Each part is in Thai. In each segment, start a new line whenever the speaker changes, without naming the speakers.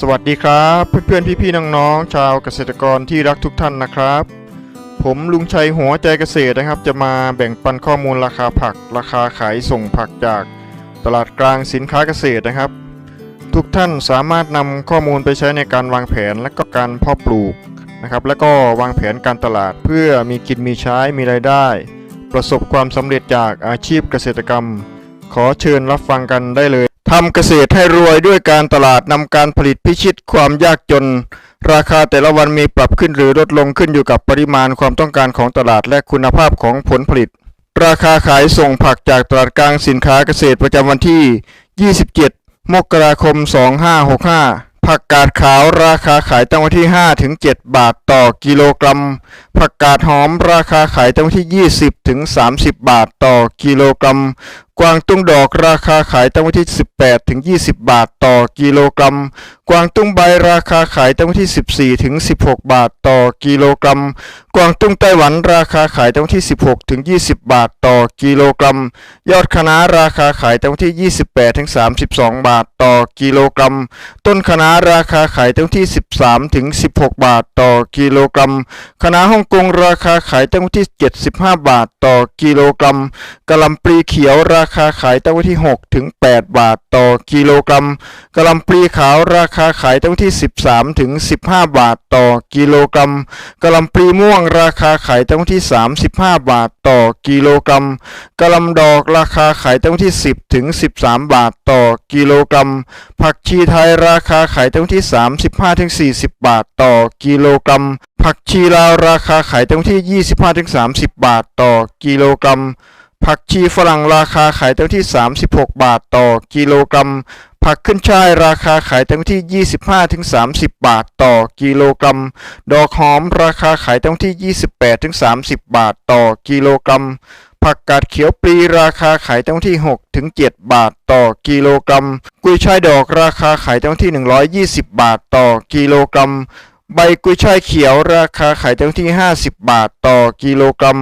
สวัสดีครับเพื่อนๆพี่ๆน้องๆชาวเกษตรกรที่รักทุกท่านนะครับ ผมลุงชัยหัวใจเกษตรนะครับ จะมาแบ่งปันข้อมูลราคาผัก ราคาขายส่งผักจากตลาดกลางสินค้าเกษตรนะครับ ทุกท่านสามารถนำข้อมูลไปใช้ในการวางแผนและก็การเพาะปลูกนะครับ แล้วก็วางแผนการตลาดเพื่อมีกินมีใช้มีรายได้ ประสบความสำเร็จจากอาชีพเกษตรกรรม ขอเชิญรับฟังกันได้เลย ทำเกษตรให้รวยด้วยการตลาดนำการผลิตพิชิตความยากจน ราคาแต่ละวันมีปรับขึ้นหรือลดลงขึ้นอยู่กับปริมาณความต้องการของตลาดและคุณภาพของผลผลิต ราคาขายส่งผักจากตลาดกลางสินค้าเกษตรประจำวันที่ 27 มกราคม 2565 ผักกาดขาวราคาขายตั้งวันที่ 5 ถึง 7 บาทต่อกิโลกรัม ผักกาดหอมราคาขายตั้งที่ 20 ถึง 30 บาทต่อกิโลกรัม กวางตุ้งดอกราคาขายตั้งที่ 18 ถึง 20 บาทต่อกิโลกรัม กวางตุ้งใบราคาขายตั้งที่ 14 ถึง 16 บาทต่อกิโลกรัม กวางตุ้งไต้หวันราคาขายตั้งที่ 16 ถึง 20 บาทต่อกิโลกรัม ยอดคะน้าราคาขายตั้งที่ 28 ถึง 32 บาทต่อกิโลกรัม ต้นคะน้าราคาขายตั้งที่ 13 ถึง 16 บาทต่อกิโลกรัม คะน้าฮ่องกงราคาขายตั้งที่ 75 บาทต่อกิโลกรัมกะหล่ำปลีเขียวราคาขายตั้งที่6ถึง8บาทต่อกิโลกรัมกะหล่ำปลีขาวราคาขายตั้งที่ 13ถึง15 บาทต่อกิโลกรัมกะหล่ำปลีม่วงราคาขายตั้งที่ 35 บาทต่อกิโลกรัมกะหล่ำดอกราคาขายตั้งที่ 10ถึง13 บาทต่อกิโลกรัมผักชีไทยราคาขายตั้งที่ 35ถึง40 บาทต่อกิโลกรัม ผักชีลาวราคาขายตั้งที่ 25-30 บาทต่อกิโลกรัม ผักชีฝรั่งราคาขายตั้งที่ 36 บาทต่อกิโลกรัม ผักขึ้นช่ายราคาขายตั้งที่ 25-30 บาทต่อกิโลกรัม ดอกหอมราคาขายตั้งที่ 28-30 บาทต่อกิโลกรัม ผักกาดเขียวปลีราคาขายตั้งที่6ถึง7บาทต่อกิโลกรัม กุยช่ายดอกราคาขายตั้งที่ 120 บาทต่อกิโลกรัม ใบกุยช่ายเขียวราคาขายตั้งที่ 50 บาทต่อกิโลกรัม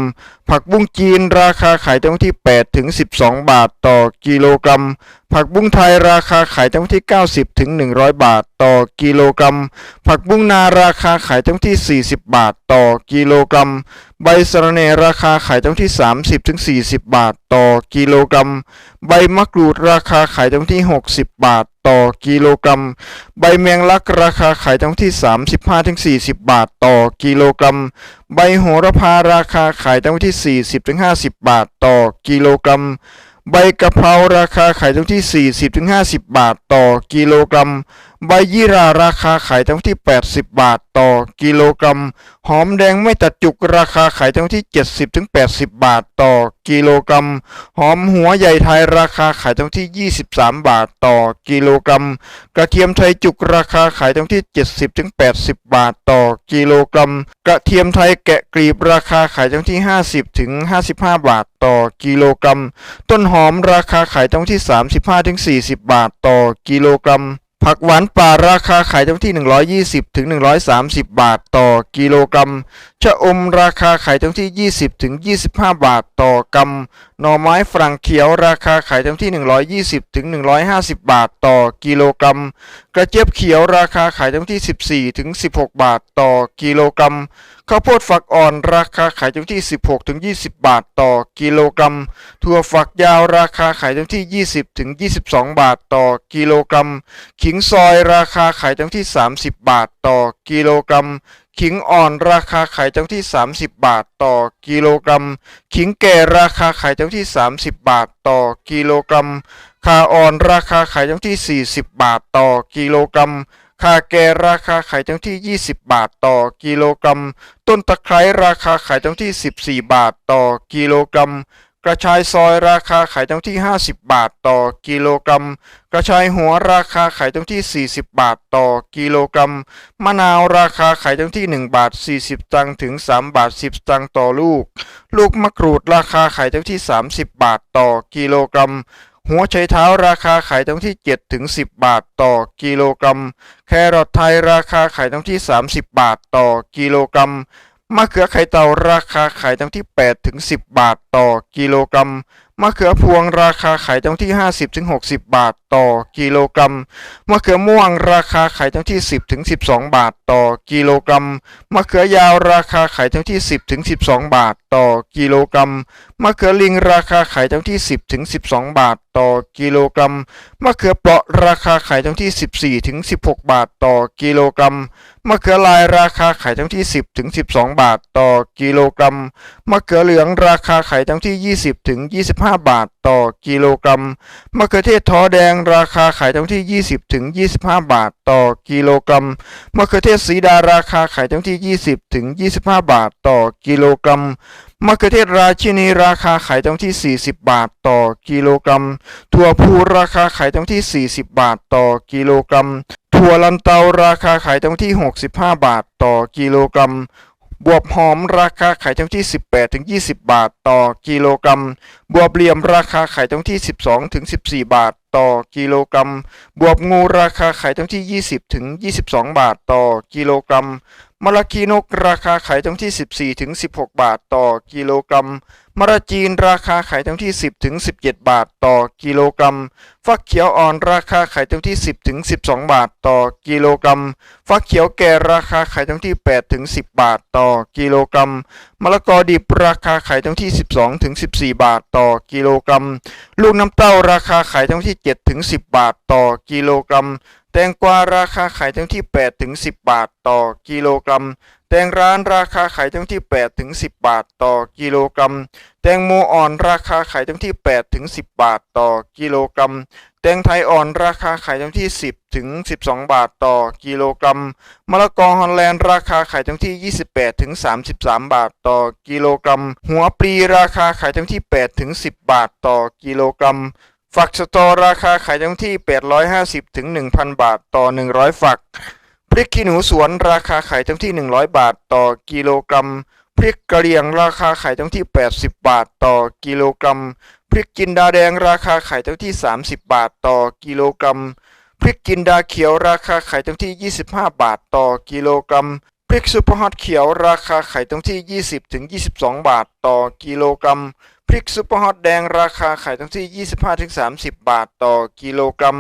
ผักบุ้งจีนราคาขายตั้งที่ 8 ถึง 12 บาทต่อกิโลกรัม ผักบุ้งไทยราคาขายตั้งที่ 90 ถึง 100 บาทต่อกิโลกรัม ผักบุ้งนาราคาขายตั้งที่ 40 บาทต่อกิโลกรัม ใบสะระเนราคาขายตั้งที่ 30 ถึง 40 บาทต่อกิโลกรัม ใบมะกรูดราคาขายตั้งที่ 60 บาทต่อกิโลกรัม ใบแมงลักราคาขายตั้งที่ 35ถึง40 บาทต่อกิโลกรัม ใบโหระพาราคาขายตั้งที่ 40ถึง50 บาทต่อกิโลกรัม ใบกะเพราราคาขายตั้งที่ 40ถึง50 บาทต่อกิโลกรัม ใบยี่ราราคาขายตั้งที่ 80 บาทต่อกิโลกรัม หอมแดงไม่ตัดจุกราคาขายตั้งที่ 70ถึง80 บาทต่อกิโลกรัม หอมหัวใหญ่ไทยราคาขายตั้งที่ 23 บาทต่อกิโลกรัม กระเทียมไทยจุกราคาขายตั้งที่ 70ถึง80 บาทต่อกิโลกรัม กระเทียมไทยแกะกลีบราคาขายตั้งที่ 50ถึง55 บาทต่อกิโลกรัม ต้นหอมราคาขายตั้งที่ 35ถึง40 บาทต่อกิโลกรัม ผักหวานป่าราคาขายตั้งที่ 120ถึง130 บาทต่อกิโลกรัม ชะอมราคาขายตั้งที่ 20ถึง25 บาทต่อกำหน่อไม้ฝรั่งเขียวราคาขายตั้งที่ 120ถึง150 บาทต่อกิโลกรัม กระเจี๊ยบเขียวราคาขายตั้งที่ 14ถึง16 บาทต่อกิโลกรัม ข้าวโพดฝักอ่อนราคาขายตั้งที่ 16ถึง20 บาทต่อกิโลกรัม ถั่วฝักยาวราคาขายตั้งที่ 20ถึง22 บาทต่อกิโลกรัม ขิงซอยราคาขายตั้งที่ 30 บาทต่อกิโลกรัม ขิงอ่อนราคาขายตั้งที่ 30 บาทต่อกิโลกรัม ขิงแก่ราคาขายตั้งที่ 30 บาทต่อกิโลกรัมข่าอ่อนราคาขายตั้งที่ 40 บาทต่อกิโลกรัมข่าแก่ราคาขายตั้งที่ 20 บาทต่อกิโลกรัม ต้นตะไคร้ราคาขายตั้งที่ 14 บาทต่อกิโลกรัม กระชายซอยราคาขายตั้งที่ 50 บาทต่อกิโลกรัม กระชายหัวราคาขายตั้งที่ 40 บาทต่อกิโลกรัม มะนาวราคาขายตั้งที่ 1 บาท 40ตังถึง 3 บาท 10 ตังต่อลูก ลูกมะกรูดราคาขายตั้งที่ 30 บาทต่อกิโลกรัม หัวไชเท้าราคาขายตั้งที่ 7 ถึง 10 บาทต่อกิโลกรัม แครอทไทยราคาขายตั้งที่ 30 บาทต่อกิโลกรัม มะเขือไข่เต่าราคาขายตั้งที่ 8 ถึง 10 บาทต่อกิโลกรัม มะเขือพวงราคาขายตั้งที่ 50-60 บาทต่อกิโลกรัม มะเขือม่วงราคาขายตั้งที่ 10-12 บาทต่อกิโลกรัม มะเขือยาวราคาขายตั้งที่ 10-12 บาท ต่อกิโลกรัม มะเขือลิงราคาขายตั้งที่ 10-12 บาทต่อกิโลกรัม มะเขือเปราะราคาขายตั้งที่ 14-16 บาทต่อกิโลกรัม มะเขือลายราคาขายตั้งที่ 10-12 บาทต่อกิโลกรัม มะเขือเหลืองราคาขายตั้งที่ 20-25 บาทต่อกิโลกรัม มะเขือเทศท้อแดงราคาขายตั้งที่ 20-25 บาทต่อกิโลกรัม มะเขือเทศสีดาราคาขายตั้งที่ 20-25 บาทต่อกิโลกรัม มะเขือเทศราชินีราคาขายตั้งที่ 40 บาทต่อกิโลกรัม ถั่วพูราคาขายตั้งที่ 40 บาทต่อกิโลกรัม ถั่วลันเตาราคาขายตั้งที่ 65 บาทต่อกิโลกรัม บวบหอมราคาขายตั้งที่ 18ถึง20 บาทต่อกิโลกรัม บวบเหลี่ยมราคาขายตั้งที่ 12ถึง14 บาทต่อกิโลกรัม บวบงูราคาขายตั้งที่ 20ถึง22 บาทต่อกิโลกรัมมะละกีนกราคาขายตั้งที่ 14ถึง16 บาทต่อกิโลกรัม มะระจีนราคาขายตั้งที่ 10ถึง17 บาทต่อกิโลกรัม ฟักเขียวอ่อนราคาขายตั้งที่ 10ถึง12 บาทต่อกิโลกรัม ฟักเขียวแก่ราคาขายตั้งที่8ถึง10 บาทต่อกิโลกรัม มะละกอดิบราคาขายตั้งที่ 12ถึง14 บาทต่อกิโลกรัม ลูกน้ำเต้าราคาขายตั้งที่7ถึง10 บาทต่อกิโลกรัม แตงกวาราคาขายตั้งที่8ถึง10 บาทต่อกิโลกรัม แตงร้านราคาขายตั้งที่8ถึง10 บาทต่อกิโลกรัม แตงโมอ่อนราคาขายตั้งที่8ถึง10 บาทต่อกิโลกรัม แตงไทยอ่อนราคาขายตั้งที่ 10ถึง12 บาทต่อกิโลกรัม มะละกอฮอลแลนด์ราคาขายตั้งที่ 28ถึง33 บาทต่อกิโลกรัม หัวปลีราคาขายตั้งที่8ถึง10 บาทต่อกิโลกรัม ฝักสตอราคาขายตั้งที่ 850 ถึง 1,000 บาทต่อ 100 ฝัก พริกขี้หนูสวนราคาขายตั้งที่ 100 บาทต่อกิโลกรัม พริกกระเหรี่ยงราคาขายตั้งที่ 80 บาทต่อกิโลกรัม พริกจินดาแดงราคาขายตั้งที่ 30 บาทต่อกิโลกรัม พริกจินดาเขียวราคาขายตั้งที่ 25 บาทต่อกิโลกรัม ริกซุปเปอร์ฮอตเขียวราคาขายตั้งที่ 20ถึง22 บาทต่อกิโลกรัม พริกซุปเปอร์ฮอตแดงราคาขายตั้งที่ 25ถึง30 บาทต่อกิโลกรัม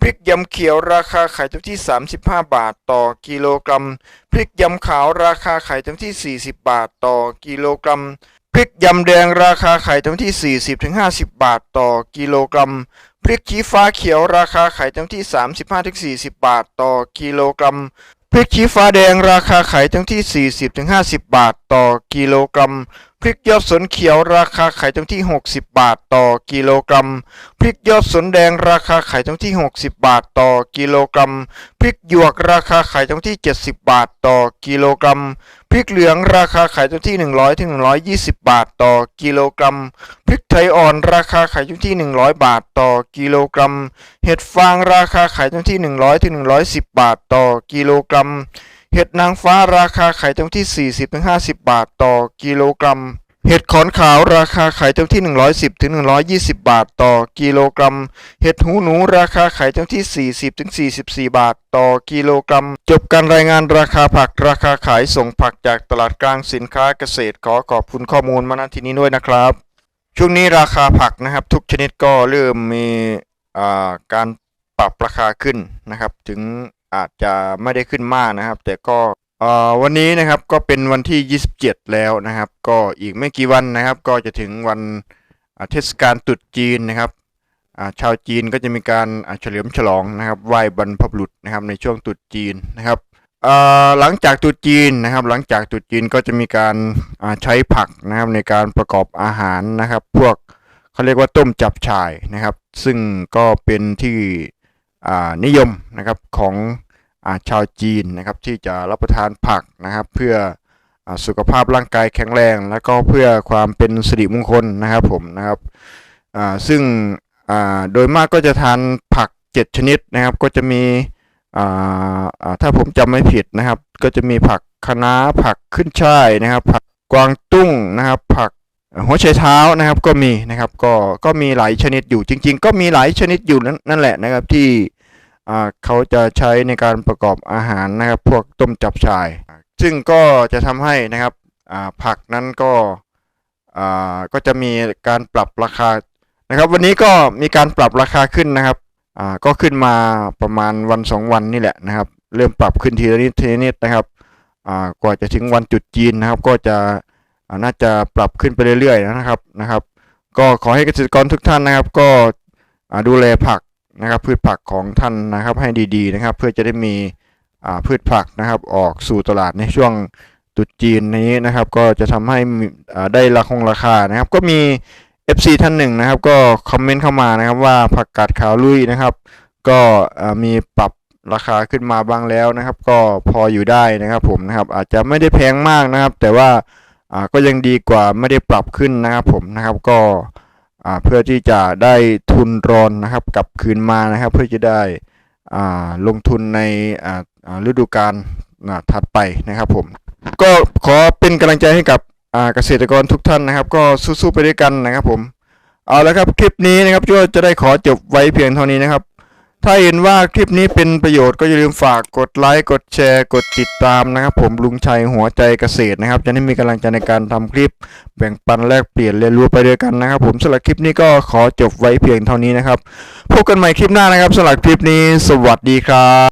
พริกยำเขียวราคาขายตั้งที่ 35 บาทต่อกิโลกรัม พริกยำขาวราคาขายตั้งที่ 40 บาทต่อกิโลกรัมพริกยำแดงราคาขายตั้งที่ 40ถึง50 บาทต่อกิโลกรัม พริกชี้ฟ้าเขียวราคาขายตั้งที่ 35ถึง40 บาทต่อกิโลกรัม พริกชี้ฟ้าแดงราคาขายทั้งที่ 40-50 บาทต่อกิโลกรัม พริกยอดสนเขียวราคาขายตั้งที่ 60 บาทต่อกิโลกรัม พริกยอดสนแดงราคาขายตั้งที่ 60 บาทต่อกิโลกรัม พริกหยวกราคาขายตั้งที่ 70 บาทต่อกิโลกรัม พริกเหลืองราคาขายตั้งที่ 100ถึง120 บาทต่อกิโลกรัม พริกไทยอ่อนราคาขายอยู่ที่ 100 บาทต่อกิโลกรัม เห็ดฟางราคาขายตั้งที่ 100ถึง110 บาทต่อกิโลกรัม เห็ดนางฟ้าราคาขายตั้งที่ 40-50 บาทต่อกิโลกรัม เห็ดขอนขาวราคาขายตั้งที่ 110-120 บาทต่อกิโลกรัม เห็ดหูหนูราคาขายตั้งที่ 40-44 บาทต่อกิโลกรัม จบการรายงานราคาผักราคาขายส่งผักจากตลาดกลางสินค้าเกษตรขอขอบคุณข้อมูลมาณที่นี้ด้วยนะครับ ช่วงนี้ราคาผักนะครับทุกชนิดก็เริ่มมีการปรับราคาขึ้นนะครับถึง อาจจะไม่ได้ขึ้นมากนะครับ แต่ก็วันนี้นะครับก็เป็นวันที่ 27 แล้วนะครับ ก็อีกไม่กี่วันนะครับ ก็จะถึงวันเทศกาลตรุษจีนนะครับชาวจีนก็จะมีการเฉลิมฉลองนะครับไหว้บรรพบุรุษนะครับในช่วงตรุษจีนนะครับหลังจากตรุษจีนนะครับ หลังจากตรุษจีนก็จะมีการใช้ผักนะครับในการประกอบอาหารนะครับ พวกเขาเรียกว่าต้มจับฉ่ายนะครับ ซึ่งก็เป็นที่นิยมนะครับของ ชาวจีนนะครับที่จะรับประทานผักนะครับ เพื่ออสุขภาพร่างกายแข็งแรง แล้วก็เพื่อความเป็นสิริมงคลนะครับผมนะครับซึ่งโดยมากก็จะทานผัก 7 ชนิดนะครับ ก็จะมีถ้าผมจำไม่ผิดนะครับ ก็จะมีผักคะน้าผักขึ้นช่ายนะครับ ผักกวางตุ้งนะครับ ผักหัวไชเท้านะครับก็มีนะครับก็ก็มีหลายชนิดอยู่จริง ๆ ก็มีหลายชนิดอยู่นั่นแหละนะครับที่ เขาจะใช้ในการประกอบอาหารนะครับ พวกต้มจับฉ่าย ซึ่งก็จะทำให้นะครับผักนั้นก็ก็จะมีการปรับราคานะครับ วันนี้ก็มีการปรับราคาขึ้นนะครับก็ขึ้นมาประมาณวันสองวันนี่แหละนะครับ เริ่มปรับขึ้นทีละนิดทีละนิดนะครับกว่าจะถึงวันจุดจีนนะครับ ก็จะน่าจะปรับขึ้นไปเรื่อยๆนะครับนะครับ ก็ขอให้เกษตรกรทุกท่านนะครับ ก็ดูแลผัก นะครับพืชผักของท่านนะครับให้ดีๆนะครับ เพื่อจะได้มีพืชผักนะครับออกสู่ตลาดในช่วงตรุษจีนนี้นะครับก็จะทำให้ได้ราคงราคานะครับ ก็มี FC ท่านหนึ่งนะครับ ก็คอมเมนต์เข้ามานะครับว่าผักกาดขาวลุยนะครับ ก็มีปรับราคาขึ้นมาบ้างแล้วนะครับ ก็พออยู่ได้นะครับผมนะครับอาจจะไม่ได้แพงมากนะครับ แต่ว่าก็ยังดีกว่าไม่ได้ปรับขึ้นนะครับผมนะครับก็ เพื่อที่จะได้ทุนรอนนะครับกลับคืนมานะครับ เพื่อจะได้ลงทุนในฤดูกาลถัดไปนะครับผม ก็ขอเป็นกำลังใจให้กับเกษตรกรทุกท่านนะครับ ก็สู้ๆไปด้วยกันนะครับผม เอาละครับคลิปนี้นะครับก็จะได้ขอจบไว้เพียงเท่านี้นะครับ ถ้าเห็นว่าคลิปนี้เป็นประโยชน์ก็อย่าลืมฝากกดไลค์ กดแชร์ กดติดตามนะครับ ผมลุงชัยหัวใจเกษตรนะครับ จะได้มีกำลังใจในการทำคลิป แบ่งปันแลกเปลี่ยนเรียนรู้ไปด้วยกันนะครับ ผมสำหรับคลิปนี้ก็ขอจบไว้เพียงเท่านี้นะครับ พบกันใหม่คลิปหน้านะครับสำหรับคลิปนี้ สวัสดีครับ